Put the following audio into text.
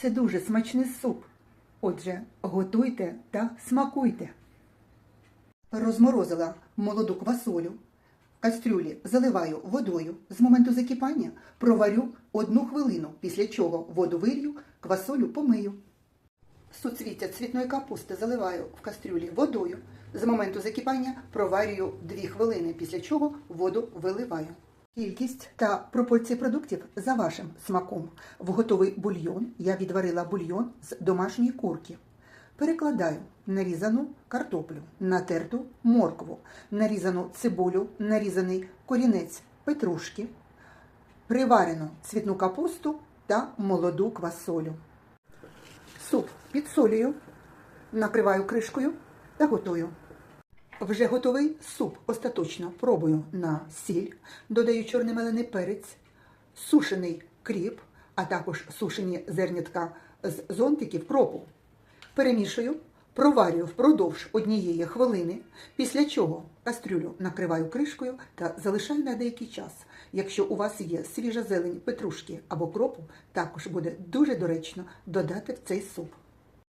Це дуже смачний суп. Отже, готуйте та смакуйте. Розморозила молоду квасолю. В кастрюлі заливаю водою. З моменту закипання проварю одну хвилину, після чого воду вирію, квасолю помию. Суцвіття цвітної капусти заливаю в кастрюлі водою. З моменту закипання проварюю 2 хвилини, після чого воду виливаю. Кількість та пропорції продуктів за вашим смаком. В готовий бульйон я відварила бульйон з домашньої курки. Перекладаю нарізану картоплю, натерту моркву, нарізану цибулю, нарізаний корінець петрушки, приварену цвітну капусту та молоду квасолю. Суп підсолюю, накриваю кришкою та готую. Вже готовий суп остаточно пробую на сіль, додаю чорний мелений перець, сушений кріп, а також сушені зернятка з зонтиків кропу. Перемішую, проварюю впродовж однієї хвилини, після чого кастрюлю накриваю кришкою та залишаю на деякий час. Якщо у вас є свіжа зелень петрушки або кропу, також буде дуже доречно додати в цей суп.